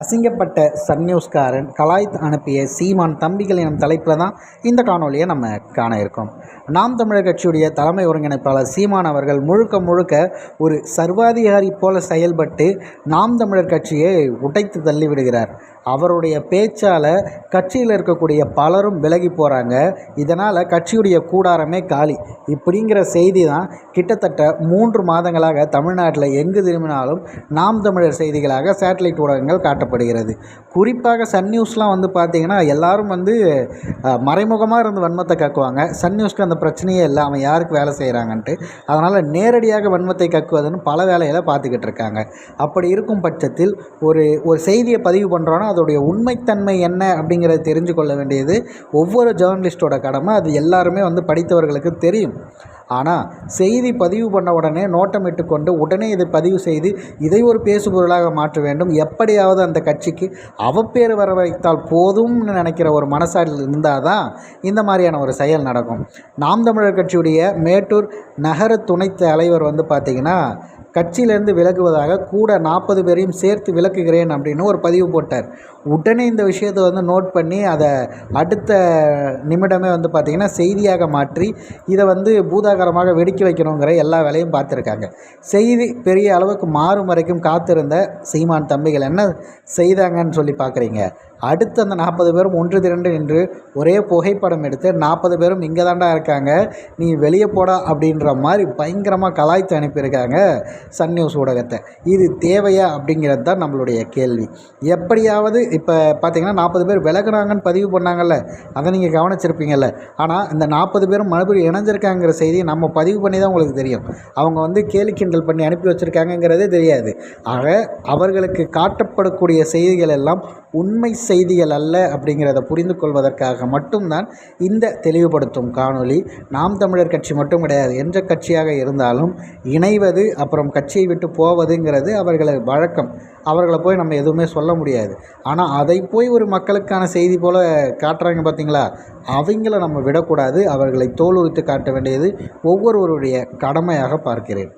அசிங்கப்பட்ட Sun நியூஸ்காரன் கலாய்த் அனுப்பிய சீமான் தம்பிகள் எனும் தலைப்பில் தான் இந்த காணொலியை நம்ம காண இருக்கோம். நாம் தமிழர் கட்சியுடைய தலைமை ஒருங்கிணைப்பாளர் சீமான் அவர்கள் முழுக்க முழுக்க ஒரு சர்வாதிகாரி போல செயல்பட்டு நாம் தமிழர் கட்சியை உடைத்து தள்ளி விடுகிறார். அவருடைய பேச்சால் கட்சியில் இருக்கக்கூடிய பலரும் விலகி போகிறாங்க இதனால் கட்சியுடைய கூடாரமே காலி. இப்படிங்கிற செய்தி தான் கிட்டத்தட்ட மூன்று மாதங்களாக தமிழ்நாட்டில் எங்கு திரும்பினாலும் நாம் தமிழர் செய்திகளாக சேட்டலைட் ஊடகங்கள் காட்டப்படுகிறது. குறிப்பாக சன் நியூஸ்லாம் வந்து பார்த்திங்கன்னா எல்லாரும் வந்து மறைமுகமாக இருந்து வன்மத்தை கக்குவாங்க. சன் நியூஸ்க்கு அந்த பிரச்சனையே இல்லை அவன் யாருக்கு வேலை செய்கிறாங்கன்ட்டு அதனால் நேரடியாக வன்மத்தை கக்குவதுன்னு பல வேலைகளை பார்த்துக்கிட்டு இருக்காங்க. அப்படி இருக்கும் பட்சத்தில் ஒரு ஒரு செய்தியை பதிவு பண்ணுறோன்னா அதோடைய உண்மைத்தன்மை என்ன அப்படிங்கிறத தெரிஞ்சு கொள்ள வேண்டியது ஒவ்வொரு ஜேர்னலிஸ்டோட கடமை. அது எல்லாருமே வந்து படித்தவர்களுக்கு தெரியும். ஆனால் செய்தி பதிவு பண்ண உடனே நோட்டமிட்டு கொண்டு உடனே இதை பதிவு செய்து இதை ஒரு பேசுபொருளாக மாற்ற வேண்டும். எப்படியாவது அந்த கட்சிக்கு அவப்பேறு வர வைத்தால் போதும்னு நினைக்கிற ஒரு மனசாடில் இருந்தால் தான் இந்த மாதிரியான ஒரு செயல் நடக்கும். நாம் தமிழர் கட்சியுடைய மேட்டூர் நகர துணைத் தலைவர் வந்து பார்த்திங்கன்னா கட்சியிலேருந்து விலகுவதாக கூட நாற்பது பேரையும் சேர்த்து விலக்குகிறேன் அப்படின்னு ஒரு பதிவு போட்டார். உடனே இந்த விஷயத்தை வந்து நோட் பண்ணி அதை அடுத்த நிமிடமே வந்து பார்த்திங்கன்னா செய்தியாக மாற்றி இதை வந்து பூதாகரமாக வெடிக்க வைக்கணுங்கிற எல்லா வேலையும் பார்த்துருக்காங்க. செய்தி பெரிய அளவுக்கு மாறும் வரைக்கும் காத்திருந்த சீமான் தம்பிகள் என்ன செய்தாங்கன்னு சொல்லி பார்க்குறீங்க. அடுத்து அந்த நாற்பது பேரும் ஒன்று திரண்டு நின்று ஒரே புகைப்படம் எடுத்து நாற்பது பேரும் இங்கே தாண்டா இருக்காங்க நீ வெளியே போடா அப்படின்ற மாதிரி பயங்கரமாக கலாய்த்து அனுப்பியிருக்காங்க சன் நியூஸ் ஊடகத்தை. இது தேவையா அப்படிங்கிறது தான் நம்மளுடைய கேள்வி. எப்படியாவது இப்போ பார்த்தீங்கன்னா நாற்பது பேர் விலகுனாங்கன்னு பதிவு பண்ணாங்கல்ல அதை நீங்கள் கவனிச்சிருப்பீங்கல்ல. ஆனால் இந்த நாற்பது பேரும் மறுபடியும் இணைஞ்சிருக்காங்கிற செய்தியை நம்ம பதிவு பண்ணி தான் உங்களுக்கு தெரியும். அவங்க வந்து கேலி கிண்டல் பண்ணி அனுப்பி வச்சுருக்காங்கங்கிறதே தெரியாது. ஆக அவர்களுக்கு காட்டப்படக்கூடிய செய்திகள் எல்லாம் உண்மை செய்திகள் அல்ல அப்படிங்கிறத புரிந்து கொள்வதற்காக மட்டும்தான் இந்த தெளிவுபடுத்தும் காணொளி. நாம் தமிழர் கட்சி மட்டும் கிடையாது. எந்த கட்சியாக இருந்தாலும் இணைவது அப்புறம் கட்சியை விட்டு போவதுங்கிறது அவர்களது வழக்கம். அவர்களை போய் நம்ம எதுவுமே சொல்ல முடியாது. ஆனால் அதை போய் ஒரு மக்களுக்கான செய்தி போல் காட்டுறாங்க பார்த்தீங்களா? அவங்கள நம்ம விடக்கூடாது. அவர்களை தோலுரித்து காட்ட வேண்டியது ஒவ்வொருவருடைய கடமையாக பார்க்கிறேன்.